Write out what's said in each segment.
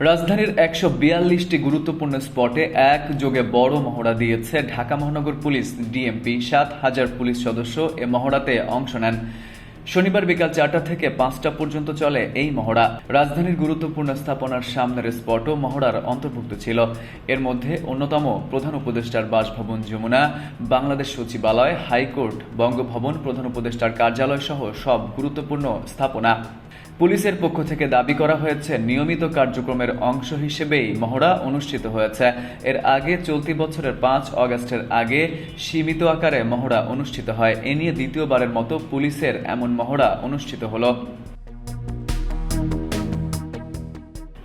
রাজধানীর একশো বিয়াল্লিশটি গুরুত্বপূর্ণ স্পটে এক যোগে বড় মহড়া দিয়েছে ঢাকা মহানগর পুলিশ। ডিএমপি সাত হাজার পুলিশ সদস্য এ মহড়াতে অংশ নেন। শনিবার বিকাল চারটা থেকে পাঁচটা পর্যন্ত চলে এই মহড়া। রাজধানীর গুরুত্বপূর্ণ স্থাপনার সামনের স্পটও মহড়ার অন্তর্ভুক্ত ছিল। এর মধ্যে অন্যতম প্রধান উপদেষ্টার বাসভবন যমুনা, বাংলাদেশ সচিবালয়, হাইকোর্ট, বঙ্গভবন প্রধান উপদেষ্টার কার্যালয় সহ সব গুরুত্বপূর্ণ স্থাপনা। পুলিশের পক্ষ থেকে দাবি করা হয়েছে, নিয়মিত কার্যক্রমের অংশ হিসেবেই মহড়া অনুষ্ঠিত হয়েছে। এর আগে চলতি বছরের পাঁচ অগস্টের আগে সীমিত আকারে মহড়া অনুষ্ঠিত হয়। এ নিয়ে দ্বিতীয়বারের মতো পুলিশের এমন মহড়া অনুষ্ঠিত হলো।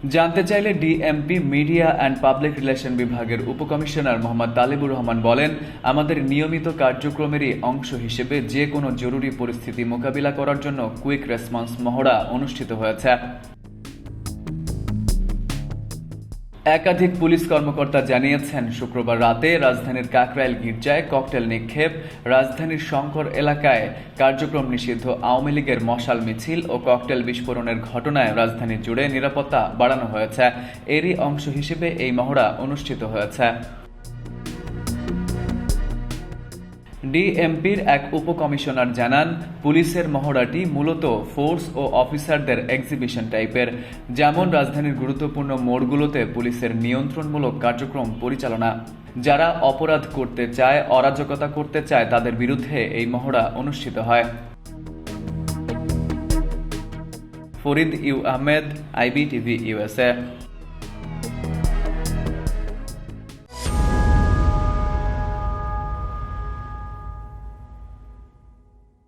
জানতে চাইলে DMP media and public relation বিভাগের উপকমিশনার মোহাম্মদ তালিবুর রহমান বলেন, আমাদের নিয়মিত কার্যক্রমেরই অংশ হিসেবে যে কোনো জরুরি পরিস্থিতি মোকাবিলা করার জন্য কুইক রেসপন্স মহড়া অনুষ্ঠিত হয়েছে। একাধিক পুলিশ কর্মকর্তা জানিয়েছেন, শুক্রবার রাতে রাজধানীর কাকরাইল গির্জায় ককটেল নিক্ষেপ রাজধানীর শঙ্কর এলাকায় কার্যক্রম নিষিদ্ধ আওয়ামী লীগের মশাল মিছিল ও ককটেল বিস্ফোরণের ঘটনায় রাজধানী জুড়ে নিরাপত্তা বাড়ানো হয়েছে। এরই অংশ হিসেবে এই মহড়া অনুষ্ঠিত হয়েছে। ডিএমপির এক উপকমিশনার জানান, পুলিশের মহড়াটি মূলত ফোর্স ও অফিসারদের এক্সিবিশন টাইপের। যেমন রাজধানীর গুরুত্বপূর্ণ মোড়গুলোতে পুলিশের নিয়ন্ত্রণমূলক কার্যক্রম পরিচালনা। যারা অপরাধ করতে চায়, অরাজকতা করতে চায়, তাদের বিরুদ্ধে এই মহড়া অনুষ্ঠিত হয়। Farid U Ahmed, IBTV USA